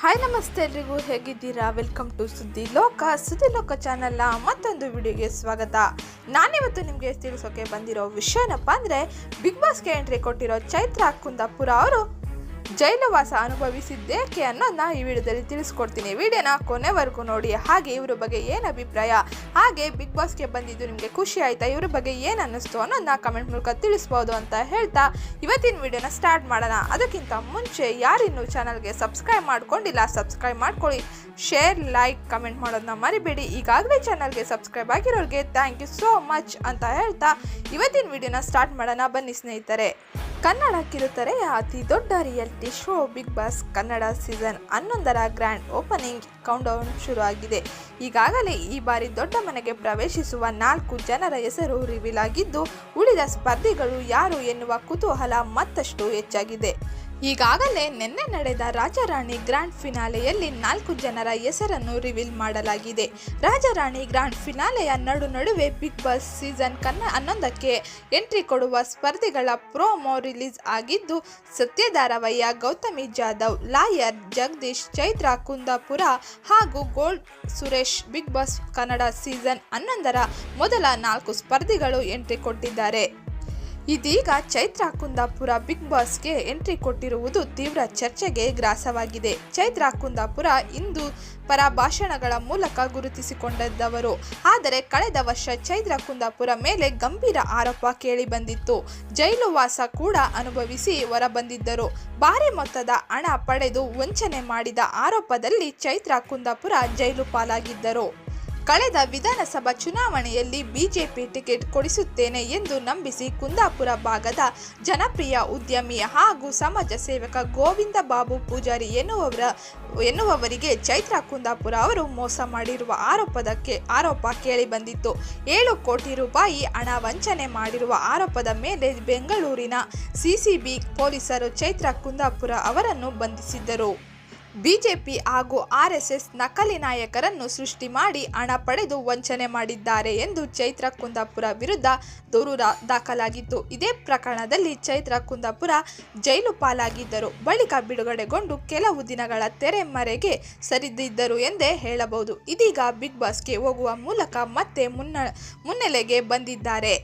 Hi ನಮಸ್ತೆ ಎಲ್ರಿಗೂ. ಹೇಗಿದ್ದೀರಾ? ವೆಲ್ಕಮ್ ಟು ಸುದ್ದಿ ಲೋಕ. ಸುದ್ದಿ ಲೋಕ ಚಾನಲ್ನ ಮತ್ತೊಂದು ವಿಡಿಯೋಗೆ ಸ್ವಾಗತ. ನಾನಿವತ್ತು ನಿಮಗೆ ತಿಳಿಸೋಕೆ ಬಂದಿರೋ ವಿಷಯ ಏನಪ್ಪ ಅಂದರೆ ಬಿಗ್ ಬಾಸ್ಗೆ ಎಂಟ್ರಿ ಕೊಟ್ಟಿರೋ ಚೈತ್ರ ಕುಂದಾಪುರ ಅವರು ಜೈಲುವಾಸ ಅನುಭವಿಸಿದ್ದೇಕೆ ಅನ್ನೋದನ್ನ ಈ ವಿಡಿಯೋದಲ್ಲಿ ತಿಳಿಸ್ಕೊಡ್ತೀನಿ. ವಿಡಿಯೋನ ಕೊನೆವರೆಗೂ ನೋಡಿ. ಹಾಗೆ ಇವ್ರ ಬಗ್ಗೆ ಏನು ಅಭಿಪ್ರಾಯ? ಹಾಗೆ ಬಿಗ್ ಬಾಸ್ಗೆ ಬಂದಿದ್ದು ನಿಮಗೆ ಖುಷಿ ಆಯಿತಾ? ಇವ್ರ ಬಗ್ಗೆ ಏನು ಅನ್ನಿಸ್ತು ಅನ್ನೋದನ್ನ ಕಮೆಂಟ್ ಮೂಲಕ ತಿಳಿಸ್ಬೋದು ಅಂತ ಹೇಳ್ತಾ ಇವತ್ತಿನ ವಿಡಿಯೋನ ಸ್ಟಾರ್ಟ್ ಮಾಡೋಣ. ಅದಕ್ಕಿಂತ ಮುಂಚೆ ಯಾರಿನ್ನೂ ಚಾನಲ್ಗೆ ಸಬ್ಸ್ಕ್ರೈಬ್ ಮಾಡ್ಕೊಂಡಿಲ್ಲ ಸಬ್ಸ್ಕ್ರೈಬ್ ಮಾಡ್ಕೊಳ್ಳಿ. ಶೇರ್ ಲೈಕ್ ಕಮೆಂಟ್ ಮಾಡೋದನ್ನ ಮರಿಬೇಡಿ. ಈಗಾಗಲೇ ಚಾನಲ್ಗೆ ಸಬ್ಸ್ಕ್ರೈಬ್ ಆಗಿರೋರಿಗೆ ಥ್ಯಾಂಕ್ ಯು ಸೋ ಮಚ್ ಅಂತ ಹೇಳ್ತಾ ಇವತ್ತಿನ ವಿಡಿಯೋನ ಸ್ಟಾರ್ಟ್ ಮಾಡೋಣ. ಬನ್ನಿ ಸ್ನೇಹಿತರೆ. ಕನ್ನಡ ಕಿರುತೆರೆಯ ಅತಿ ದೊಡ್ಡ reality show Bigg Boss Kannada season ಹನ್ನೊಂದರ ಗ್ರ್ಯಾಂಡ್ ಓಪನಿಂಗ್ ಕೌಂಟೌನ್ ಶುರು ಆಗಿದೆ ಈಗಾಗಲೇ ಈ ಬಾರಿ ದೊಡ್ಡ ಮನೆಗೆ ಪ್ರವೇಶಿಸುವ ನಾಲ್ಕು ಜನರ ಹೆಸರು ರಿವೀಲ್ ಆಗಿದ್ದು, ಉಳಿದ ಸ್ಪರ್ಧಿಗಳು ಯಾರು ಎನ್ನುವ ಕುತೂಹಲ ಮತ್ತಷ್ಟು ಹೆಚ್ಚಾಗಿದೆ. ಈಗಾಗಲೇ ನಿನ್ನೆ ನಡೆದ ರಾಜರಾಣಿ ಗ್ರ್ಯಾಂಡ್ ಫಿನಾಲೆಯಲ್ಲಿ ನಾಲ್ಕು ಜನರ ಹೆಸರನ್ನು ರಿವೀಲ್ ಮಾಡಲಾಗಿದೆ. ರಾಜರಾಣಿ ಗ್ರ್ಯಾಂಡ್ ಫಿನಾಲೆಯ ನಡು ನಡುವೆ ಬಿಗ್ ಬಾಸ್ ಸೀಸನ್ ಕನ್ನ ಹನ್ನೊಂದಕ್ಕೆ ಎಂಟ್ರಿ ಕೊಡುವ ಸ್ಪರ್ಧಿಗಳ ಪ್ರೋಮೋ ರಿಲೀಸ್ ಆಗಿದ್ದು, ಸತ್ಯಧಾರವಯ್ಯ, ಗೌತಮಿ ಜಾಧವ್, ಲಾಯರ್ ಜಗದೀಶ್, ಚೈತ್ರ ಕುಂದಾಪುರ ಹಾಗೂ gold Suresh Bigg Boss Kannada season ಹನ್ನೊಂದರ ಮೊದಲ ನಾಲ್ಕು ಸ್ಪರ್ಧಿಗಳು ಎಂಟ್ರಿ ಕೊಟ್ಟಿದ್ದಾರೆ. ಇದೀಗ ಚೈತ್ರ ಕುಂದಾಪುರ ಬಿಗ್ ಬಾಸ್ಗೆ ಎಂಟ್ರಿ ಕೊಟ್ಟಿರುವುದು ತೀವ್ರ ಚರ್ಚೆಗೆ ಗ್ರಾಸವಾಗಿದೆ. ಚೈತ್ರ ಕುಂದಾಪುರ ಇಂದು ಪರ ಭಾಷಣಗಳ ಮೂಲಕ ಗುರುತಿಸಿಕೊಂಡಿದ್ದವರು. ಆದರೆ ಕಳೆದ ವರ್ಷ ಚೈತ್ರ ಕುಂದಾಪುರ ಮೇಲೆ ಗಂಭೀರ ಆರೋಪ ಕೇಳಿಬಂದಿತ್ತು. ಜೈಲು ವಾಸ ಕೂಡ ಅನುಭವಿಸಿ ಹೊರಬಂದಿದ್ದರು. ಭಾರಿ ಮೊತ್ತದ ಹಣ ಪಡೆದು ವಂಚನೆ ಮಾಡಿದ ಆರೋಪದಲ್ಲಿ ಚೈತ್ರ ಕುಂದಾಪುರ ಜೈಲು ಪಾಲಾಗಿದ್ದರು. ಕಳೆದ ವಿಧಾನಸಭಾ ಚುನಾವಣೆಯಲ್ಲಿ ಬಿಜೆಪಿ ಟಿಕೆಟ್ ಕೊಡಿಸುತ್ತೇನೆ ಎಂದು ನಂಬಿಸಿ ಕುಂದಾಪುರ ಭಾಗದ ಜನಪ್ರಿಯ ಉದ್ಯಮಿ ಹಾಗೂ ಸಮಾಜ ಸೇವಕ ಗೋವಿಂದ ಬಾಬು ಪೂಜಾರಿ ಎನ್ನುವವರ, ಎನ್ನುವವರಿಗೆ ಚೈತ್ರ ಕುಂದಾಪುರ ಅವರು ಮೋಸ ಮಾಡಿರುವ ಆರೋಪದಕ್ಕೆ, ಆರೋಪ ಕೇಳಿಬಂದಿತ್ತು ಏಳು ಕೋಟಿ ರೂಪಾಯಿ ಹಣ ವಂಚನೆ ಮಾಡಿರುವ ಆರೋಪದ ಮೇಲೆ ಬೆಂಗಳೂರಿನ ಸಿಸಿಬಿ ಪೊಲೀಸರು ಚೈತ್ರ ಕುಂದಾಪುರ ಅವರನ್ನು ಬಂಧಿಸಿದ್ದರು. ಬಿಜೆಪಿ ಹಾಗೂ ಆರ್ಎಸ್ಎಸ್ ನಕಲಿ ನಾಯಕರನ್ನು ಸೃಷ್ಟಿ ಮಾಡಿ ಹಣ ಪಡೆದು ವಂಚನೆ ಮಾಡಿದ್ದಾರೆ ಎಂದು ಚೈತ್ರ ಕುಂದಾಪುರ ವಿರುದ್ಧ ದೂರು ದಾಖಲಾಗಿತ್ತು. ಇದೇ ಪ್ರಕರಣದಲ್ಲಿ ಚೈತ್ರ ಕುಂದಾಪುರ ಜೈಲು ಪಾಲಾಗಿದ್ದರು. ಬಳಿಕ ಬಿಡುಗಡೆಗೊಂಡು ಕೆಲವು ದಿನಗಳ ತೆರೆಮರೆಗೆ ಸರಿದಿದ್ದರು ಎಂದೇ ಹೇಳಬಹುದು. ಇದೀಗ ಬಿಗ್ ಬಾಸ್ಗೆ ಹೋಗುವ ಮೂಲಕ ಮತ್ತೆ ಮುನ್ನ, ಮುನ್ನೆಲೆಗೆ ಬಂದಿದ್ದಾರೆ.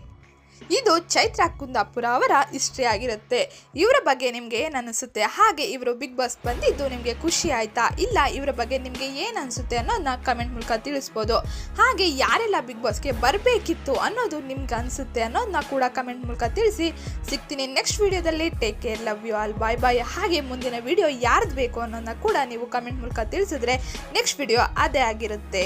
ಇದು ಚೈತ್ರ ಕುಂದಾಪುರ ಅವರ ಹಿಸ್ಟ್ರಿ ಆಗಿರುತ್ತೆ. ಇವರ ಬಗ್ಗೆ ನಿಮಗೆ ಏನು ಅನಿಸುತ್ತೆ? ಹಾಗೆ ಇವರು ಬಿಗ್ ಬಾಸ್ ಬಂದಿದ್ದು ನಿಮಗೆ ಖುಷಿ ಆಯ್ತಾ? ಇಲ್ಲ ಇವರ ಬಗ್ಗೆ ನಿಮಗೆ ಏನು ಅನಿಸುತ್ತೆ ಅನ್ನೋದನ್ನ ಕಮೆಂಟ್ ಮೂಲಕ ತಿಳಿಸ್ಬೋದು. ಹಾಗೆ ಯಾರೆಲ್ಲ ಬಿಗ್ ಬಾಸ್ಗೆ ಬರಬೇಕಿತ್ತು ಅನ್ನೋದು ನಿಮ್ಗೆ ಅನಿಸುತ್ತೆ ಅನ್ನೋದನ್ನ ಕೂಡ ಕಮೆಂಟ್ ಮೂಲಕ ತಿಳಿಸಿ. ಸಿಗ್ತೀನಿ ನೆಕ್ಸ್ಟ್ ವಿಡಿಯೋದಲ್ಲಿ take care love you all bye bye ಹಾಗೆ ಮುಂದಿನ ವಿಡಿಯೋ ಯಾರ್ದು ಬೇಕು ಅನ್ನೋದನ್ನ ಕೂಡ ನೀವು ಕಮೆಂಟ್ ಮೂಲಕ ತಿಳಿಸಿದ್ರೆ ನೆಕ್ಸ್ಟ್ ವಿಡಿಯೋ ಅದೇ ಆಗಿರುತ್ತೆ.